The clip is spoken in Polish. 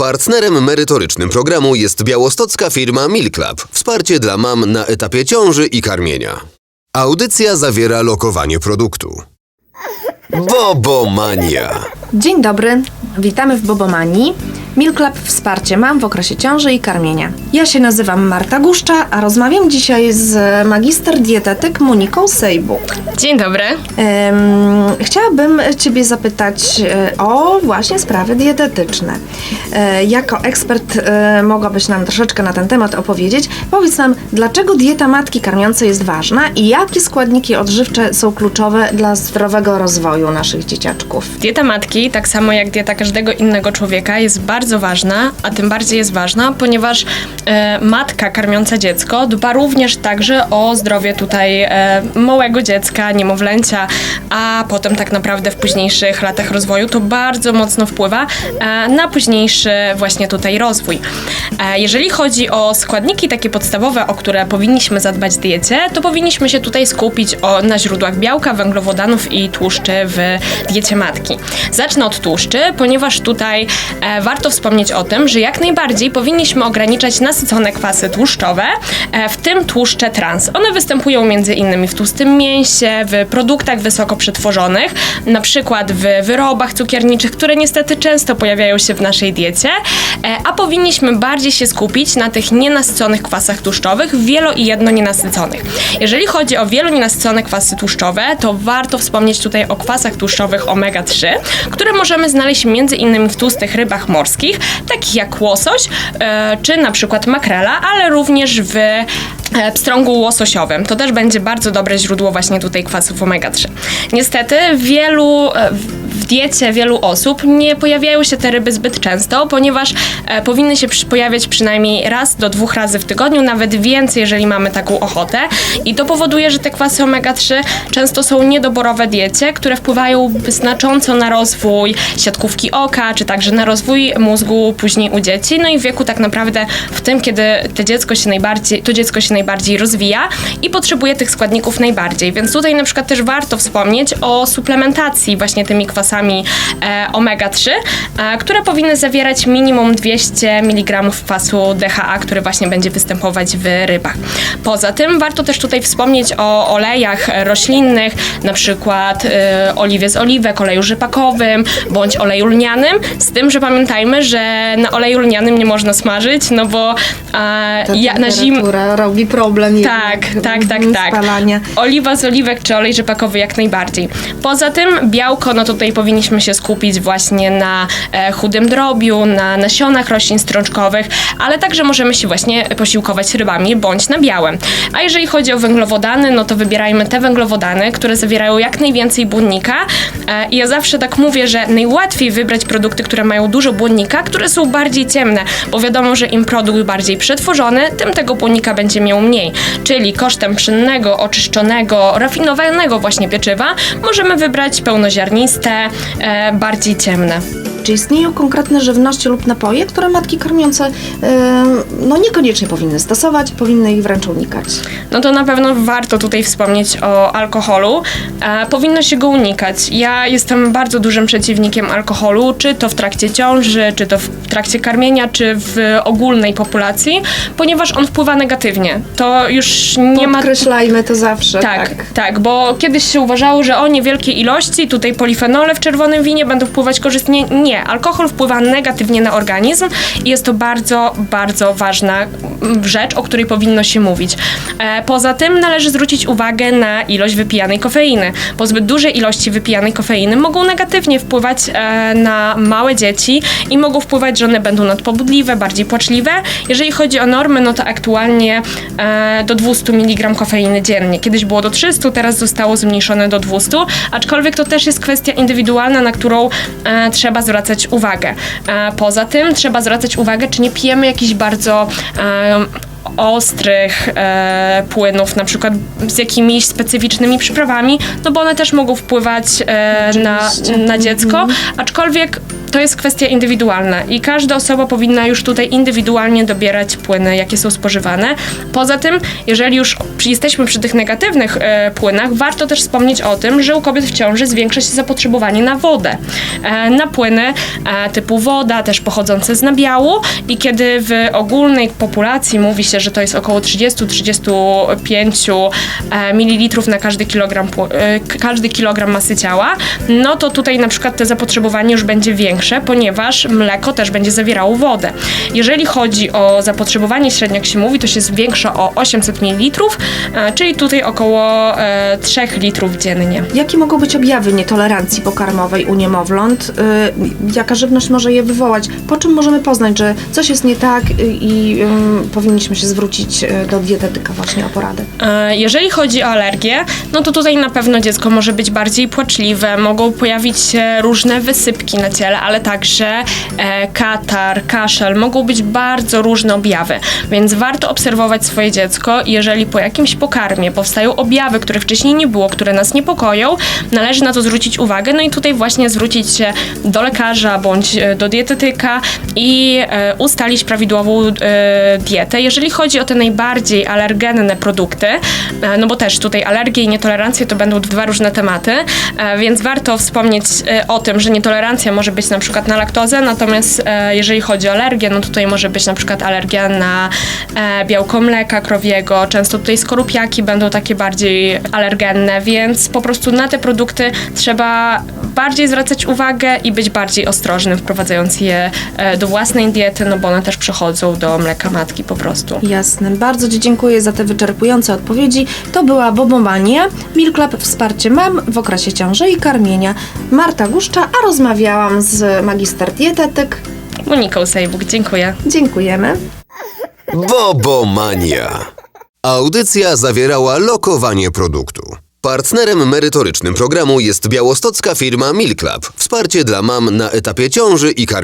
Partnerem merytorycznym programu jest białostocka firma Milk Club. Wsparcie dla mam na etapie ciąży i karmienia. Audycja zawiera lokowanie produktu. Bobomania. Dzień dobry, witamy w Bobomanii. Milk Club Wsparcie mam w okresie ciąży i karmienia. Ja się nazywam Marta Guszcza, a rozmawiam dzisiaj z magister dietetyk Moniką Sejbuk. Dzień dobry. Chciałabym Ciebie zapytać e, o właśnie sprawy dietetyczne. E, jako ekspert e, mogłabyś nam troszeczkę na ten temat opowiedzieć. Powiedz nam, dlaczego dieta matki karmiącej jest ważna i jakie składniki odżywcze są kluczowe dla zdrowego rozwoju naszych dzieciaczków? Dieta matki, tak samo jak dieta każdego innego człowieka, jest bardzo ważna, a tym bardziej jest ważna, ponieważ e, matka karmiąca dziecko dba również także o zdrowie tutaj e, małego dziecka, niemowlęcia, a potem tak naprawdę w późniejszych latach rozwoju to bardzo mocno wpływa e, na późniejszy właśnie tutaj rozwój. E, jeżeli chodzi o składniki takie podstawowe, o które powinniśmy zadbać w diecie, to powinniśmy się tutaj skupić o, na źródłach białka, węglowodanów i tłuszczy w diecie matki. Zacznę od tłuszczy, ponieważ tutaj e, warto wspomnieć o tym, że jak najbardziej powinniśmy ograniczać nasycone kwasy tłuszczowe, e, w tym tłuszcze trans. One występują innymi w tłustym mięsie, w produktach wysoko przetworzonych, na przykład w wyrobach cukierniczych, które niestety często pojawiają się w naszej diecie, e, a powinniśmy bardziej się skupić na tych nienasyconych kwasach tłuszczowych, wielo i jedno nienasyconych. Jeżeli chodzi o wielo nienasycone kwasy tłuszczowe, to warto wspomnieć tutaj o kwasach tłuszczowych omega-3, które możemy znaleźć innymi w tłustych rybach morskich, takich jak łosoś e, czy na przykład makrela, ale również w pstrągu łososiowym. To też będzie bardzo dobre źródło właśnie tutaj kwasów omega-3. Niestety wielu e, w diecie wielu osób nie pojawiają się te ryby zbyt często, ponieważ e, powinny się pojawiać przynajmniej raz do dwóch razy w tygodniu, nawet więcej, jeżeli mamy taką ochotę. I to powoduje, że te kwasy omega-3 często są niedoborowe diecie, które wpływają znacząco na rozwój siatkówki oka, czy także na rozwój mózgu później u dzieci. No i w wieku tak naprawdę w tym, kiedy to dziecko się najbardziej, to dziecko się najbardziej rozwija i potrzebuje tych składników najbardziej. Więc tutaj na przykład też warto wspomnieć o suplementacji właśnie tymi kwasami e, omega-3, e, które powinny zawierać minimum 200 mg kwasu DHA, który właśnie będzie występować w rybach. Poza tym warto też tutaj wspomnieć o olejach roślinnych, na przykład e, oliwie z oliwek, oleju rzepakowym bądź oleju lnianym, z tym, że pamiętajmy, że na oleju lnianym nie można smażyć, no bo e, ja, na zimę temperatura robi problem. tak, jednak, tak, tak, tak. Spalania. Oliwa z oliwek czy olej rzepakowy jak najbardziej. Poza tym białko, no tutaj powinniśmy się skupić właśnie na e, chudym drobiu, na nasionach roślin strączkowych, ale także możemy się właśnie posiłkować rybami bądź nabiałem. A jeżeli chodzi o węglowodany, no to wybierajmy te węglowodany, które zawierają jak najwięcej błonnika. E, I ja zawsze tak mówię, że najłatwiej wybrać produkty, które mają dużo błonnika, które są bardziej ciemne, bo wiadomo, że im produkt bardziej przetworzony, tym tego błonnika będzie miał mniej. Czyli kosztem pszennego, oczyszczonego, rafinowanego właśnie pieczywa możemy wybrać pełnoziarniste, e, bardziej ciemne. Czy istnieją konkretne żywności lub napoje, które matki karmiące no niekoniecznie powinny stosować, powinny ich wręcz unikać? no to na pewno warto tutaj wspomnieć o alkoholu. E, powinno się go unikać. Ja jestem bardzo dużym przeciwnikiem alkoholu, czy to w trakcie ciąży, czy to w trakcie karmienia, czy w ogólnej populacji, ponieważ on wpływa negatywnie. To już nie ma Podkreślajmy to zawsze. tak, tak, bo kiedyś się uważało, że o niewielkie ilości, tutaj polifenole w czerwonym winie będą wpływać korzystnie. Nie, alkohol wpływa negatywnie na organizm i jest to bardzo, bardzo ważna mm, rzecz, o której powinno się mówić. E, poza tym należy zwrócić uwagę na ilość wypijanej kofeiny, bo zbyt duże ilości wypijanej kofeiny mogą negatywnie wpływać e, na małe dzieci i mogą wpływać, że one będą nadpobudliwe, bardziej płaczliwe. Jeżeli chodzi o normy, no to aktualnie e, do 200 mg kofeiny dziennie. Kiedyś było do 300, teraz zostało zmniejszone do 200, aczkolwiek to też jest kwestia indywidualna, na którą trzeba zwracać uwagę. E, poza tym trzeba zwracać uwagę, czy nie pijemy jakichś bardzo ostrych e, płynów, na przykład z jakimiś specyficznymi przyprawami, no bo one też mogą wpływać e, na, na dziecko, aczkolwiek to jest kwestia indywidualna i każda osoba powinna już tutaj indywidualnie dobierać płyny, jakie są spożywane. Poza tym, jeżeli już jesteśmy przy tych negatywnych e, płynach, warto też wspomnieć o tym, że u kobiet w ciąży zwiększa się zapotrzebowanie na wodę, e, na płyny e, typu woda, też pochodzące z nabiału. I kiedy w ogólnej populacji mówi się, że to jest około 30-35 e, ml na każdy kilogram, e, każdy kilogram masy ciała, no to tutaj na przykład to zapotrzebowanie już będzie większe, ponieważ mleko też będzie zawierało wodę. Jeżeli chodzi o zapotrzebowanie średnio, jak się mówi, to się zwiększa o 800 ml, e, czyli tutaj około e, 3 litrów dziennie. Jakie mogą być objawy nietolerancji pokarmowej u niemowląt? Y, Jaka żywność może je wywołać? Po czym możemy poznać, że coś jest nie tak i powinniśmy się zwrócić do dietetyka właśnie o poradę? E, Jeżeli chodzi o alergię, no to tutaj na pewno dziecko może być bardziej płaczliwe, mogą pojawić się różne wysypki na ciele, ale także e, katar, kaszel, mogą być bardzo różne objawy, więc warto obserwować swoje dziecko. Jeżeli po jakimś pokarmie powstają objawy, których wcześniej nie było, które nas niepokoją, należy na to zwrócić uwagę, no i tutaj właśnie zwrócić się do lekarza bądź e, do dietetyka i e, ustalić prawidłową dietę. Jeżeli chodzi o te najbardziej alergenne produkty, no bo też tutaj alergie i nietolerancje to będą dwa różne tematy, więc warto wspomnieć o tym, że nietolerancja może być na przykład na laktozę, natomiast e, jeżeli chodzi o alergię, no tutaj może być na przykład alergia na e, białko mleka krowiego, często tutaj skorupiaki będą takie bardziej alergenne, więc po prostu na te produkty trzeba bardziej zwracać uwagę i być bardziej ostrożnym, wprowadzając je e, do własnej diety, no bo one też przechodzą do mleka matki po prostu. Jasne. Bardzo Ci dziękuję za te wyczerpujące odpowiedzi. To była Bobomania, Milk Club Wsparcie Mam w okresie ciąży i karmienia. Marta Guszcza, a rozmawiałam z magister dietetyk. Moniką Sejbuk, dziękuję. Dziękujemy. Bobomania. Audycja zawierała lokowanie produktu. Partnerem merytorycznym programu jest białostocka firma Milk Club. Wsparcie dla mam na etapie ciąży i karmienia.